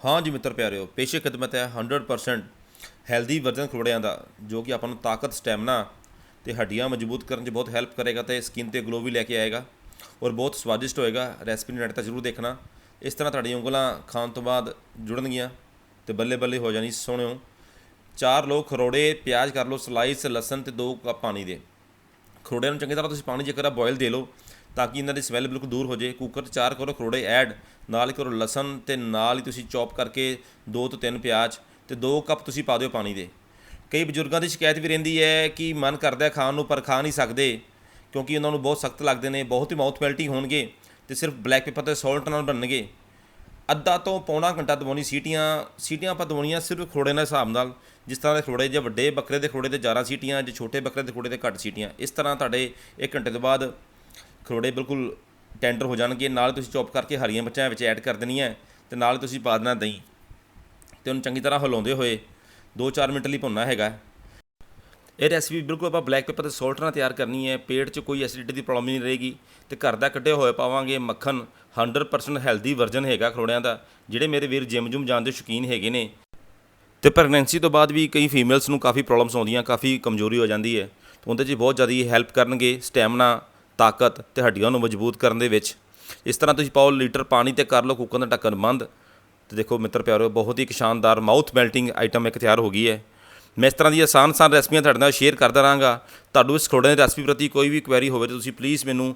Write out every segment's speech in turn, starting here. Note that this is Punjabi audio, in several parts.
ਹਾਂ ਜੀ ਮਿੱਤਰ ਪਿਆਰਿਓ, ਪੇਸ਼ੇ ਖਿਦਮਤ ਹੈ 100% ਹੈਲਦੀ ਵਰਜਨ ਖਰੋੜਿਆਂ ਦਾ, ਜੋ ਕਿ ਆਪਾਂ ਨੂੰ ਤਾਕਤ ਸਟੈਮਨਾ ਤੇ ਹੱਡੀਆਂ ਮਜ਼ਬੂਤ ਕਰਨ 'ਚ ਬਹੁਤ ਹੈਲਪ ਕਰੇਗਾ ਤੇ ਸਕਿਨ ਤੇ ਗਲੋ ਵੀ ਲੈ ਕੇ ਆਏਗਾ ਔਰ ਬਹੁਤ ਸਵਾਦਿਸ਼ਟ ਹੋਏਗਾ ਰੈਸਪੀ ਨੂੰ ਤਾਂ ਜ਼ਰੂਰ ਦੇਖਣਾ। ਇਸ ਤਰ੍ਹਾਂ ਤੁਹਾਡੀਆਂ ਉਂਗਲਾਂ ਖਾਣ ਤੋਂ ਬਾਅਦ ਜੁੜਨਗੀਆਂ ਤੇ ਬੱਲੇ ਬੱਲੇ ਹੋ ਜਾਣੀ ਸੋਹਣਿਓ। ਚਾਰ ਲੋ ਖਰੋੜੇ, ਪਿਆਜ਼ ਕਰ ਲਓ ਸਲਾਈਸ ਲਸਣ ਤੇ ਦੋ ਕੱਪ ਪਾਣੀ ਦੇ। ਖਰੋੜਿਆਂ ਨੂੰ ਚੰਗੀ ਤਰ੍ਹਾਂ ਤੁਸੀਂ ਪਾਣੀ ਜੇਕਰ ਇੱਕ ਬੋਇਲ ਦੇ ਲਓ। ਤਾਂ ਕਿ ਇਹਨਾਂ ਦੀ ਸਮੈਲ ਬਿਲਕੁਲ ਦੂਰ ਹੋ ਜਾਏ। ਕੁੱਕਰ 'ਚ ਚਾਰ ਕਰੋ ਖਰੋੜੇ ਐਡ ਨਾਲ ਹੀ ਕਰੋ ਲਸਣ ਤੇ ਨਾਲ ਹੀ ਤੁਸੀਂ ਚੌਪ ਕਰਕੇ ਦੋ ਤੋਂ ਤਿੰਨ ਪਿਆਜ਼ ਤੇ ਦੋ ਕੱਪ ਤੁਸੀਂ ਪਾ ਦਿਓ ਪਾਣੀ ਦੇ। ਕਈ ਬਜ਼ੁਰਗਾਂ ਦੀ ਸ਼ਿਕਾਇਤ ਵੀ ਰਹਿੰਦੀ ਹੈ ਕਿ ਮਨ ਕਰਦਾ ਖਾਣ ਨੂੰ ਪਰ ਖਾ ਨਹੀਂ ਸਕਦੇ, ਕਿਉਂਕਿ ਉਹਨਾਂ ਨੂੰ ਬਹੁਤ ਸਖਤ ਲੱਗਦੇ ਨੇ, ਬਹੁਤ ਹੀ ਮਾਊਥ ਮੈਲਟੀ ਹੋਣਗੇ ਤੇ ਸਿਰਫ ਬਲੈਕ ਪੇਪਰ ਤੇ ਸਾਲਟ ਨਾਲ ਬਣਨਗੇ। ਅੱਧਾ ਤੋਂ ਪੌਣਾ ਘੰਟਾ ਦਵਾਉਣੀ ਸੀਟੀਆਂ ਸੀਟੀਆਂ ਆਪਾਂ ਦਵਾਉਣੀਆਂ ਸਿਰਫ ਖਰੋੜੇ ਦੇ ਹਿਸਾਬ ਨਾਲ, ਜਿਸ ਤਰ੍ਹਾਂ ਦੇ ਖਰੋੜੇ ਜੇ ਵੱਡੇ ਬੱਕਰੇ ਦੇ ਖਰੋੜੇ ਤੇ 11 ਸੀਟੀਆਂ, ਜੇ ਛੋਟੇ ਬੱਕਰੇ ਦੇ ਖੋੜੇ ਤੇ ਘੱਟ ਸੀਟੀਆਂ। ਇਸ ਤਰ੍ਹਾਂ ਤੁਹਾਡੇ 1 ਘੰਟੇ ਤੋਂ ਬਾਅਦ ਖਰੋੜੇ ਬਿਲਕੁਲ ਟੈਂਡਰ ਹੋ ਜਾਣਗੇ, ਨਾਲ ਤੁਸੀਂ ਚੌਪ ਕਰਕੇ ਹਰੀਆਂ ਮਿਰਚਾਂ ਵਿੱਚ ਐਡ ਕਰ ਦੇਣੀਆਂ ਤੇ ਨਾਲ ਤੁਸੀਂ ਪਾ ਦੇਣਾ ਦਹੀਂ ਤੇ ਉਹਨੂੰ ਚੰਗੀ ਤਰ੍ਹਾਂ ਹਿਲਾਉਂਦੇ ਹੋਏ 2-4 ਮਿੰਟ ਲਈ ਭੁੰਨਣਾ ਹੈਗਾ। ਇਹ ਰੈਸਿਪੀ ਬਿਲਕੁਲ ਆਪਾਂ ਬਲੈਕ ਪੇਪਰ ਤੇ ਸੌਲਟ ਨਾਲ ਤਿਆਰ ਕਰਨੀ ਹੈ, ਪੇਟ 'ਚ ਕੋਈ ਐਸਿਡਿਟੀ ਦੀ ਪ੍ਰੋਬਲਮ ਨਹੀਂ ਰਹੇਗੀ ਤੇ ਘਰ ਦਾ ਕੱਢਿਆ ਹੋਇਆ ਪਾਵਾਂਗੇ ਮੱਖਣ 100% ਹੈਲਦੀ ਵਰਜਨ ਹੈਗਾ ਖਰੋੜਿਆਂ ਦਾ, ਜਿਹੜੇ ਮੇਰੇ ਵੀਰ ਜਿਮ ਜੁਮ ਜਾਣ ਦੇ ਸ਼ੌਕੀਨ ਹੈਗੇ ਨੇ। ਤੇ ਪ੍ਰੈਗਨੈਂਸੀ ਤੋਂ ਬਾਅਦ ਵੀ ਕਈ ਫੀਮੇਲਸ ਨੂੰ ਕਾਫੀ ਪ੍ਰੋਬਲਮਸ ਆਉਂਦੀਆਂ, ਕਾਫੀ ਕਮਜ਼ੋਰੀ ਹੋ ਜਾਂਦੀ ਹੈ ਤੇ ਉਹਦੇ 'ਚ ਬਹੁਤ ਜ਼ਿਆਦਾ ਹੈਲਪ ਕਰਨਗੇ ਸਟੈਮਨਾ ਤਾਕਤ ਤੇ ਹੱਡੀਆਂ ਨੂੰ ਮਜ਼ਬੂਤ ਕਰਨ ਦੇ ਵਿੱਚ। ਇਸ ਤਰ੍ਹਾਂ ਤੁਸੀਂ ਪਾਓ, ਲੀਟਰ ਪਾਣੀ ਤੇ ਕਰ ਲਓ ਕੁੱਕਰ ਦਾ ਢੱਕਣ ਬੰਦ। ਤੇ ਦੇਖੋ ਮਿੱਤਰ ਪਿਆਰਿਓ ਬਹੁਤ ਹੀ ਇੱਕ ਸ਼ਾਨਦਾਰ ਮਾਊਥ ਮੈਲਟਿੰਗ ਆਈਟਮ ਇੱਕ ਤਿਆਰ ਹੋ ਗਈ ਹੈ। ਮੈਂ ਇਸ ਤਰ੍ਹਾਂ ਦੀ ਆਸਾਨ ਆਸਾਨ ਰੈਸਪੀਆਂ ਤੁਹਾਡੇ ਨਾਲ ਸ਼ੇਅਰ ਕਰਦਾ ਰਹਾਂਗਾ। ਤੁਹਾਨੂੰ ਇਸ ਖਰੋੜੇ ਦੀ ਰੈਸਪੀ ਪ੍ਰਤੀ ਕੋਈ ਵੀ ਕੁਐਰੀ ਹੋਵੇ ਤਾਂ ਤੁਸੀਂ ਪਲੀਜ਼ ਮੈਨੂੰ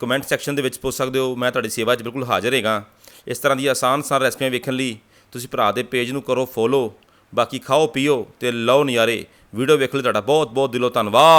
ਕਮੈਂਟ ਸੈਕਸ਼ਨ ਦੇ ਵਿੱਚ ਪੁੱਛ ਸਕਦੇ ਹੋ। ਮੈਂ ਤੁਹਾਡੀ ਸੇਵਾ 'ਚ ਬਿਲਕੁਲ ਹਾਜ਼ਰ ਹੈਗਾ। ਇਸ ਤਰ੍ਹਾਂ ਦੀ ਆਸਾਨ ਸਾਨ ਰੈਸਪੀਆਂ ਵੇਖਣ ਲਈ ਤੁਸੀਂ ਭਰਾ ਦੇ ਪੇਜ ਨੂੰ ਕਰੋ ਫੋਲੋ ਬਾਕੀ ਖਾਓ, ਪੀਓ ਤੇ ਲਓ ਨਜ਼ਾਰੇ। ਵੀਡੀਓ ਵੇਖਣ ਲਈ ਤੁਹਾਡਾ ਬਹੁਤ ਬਹੁਤ ਦਿਲੋਂ ਧੰਨਵਾਦ।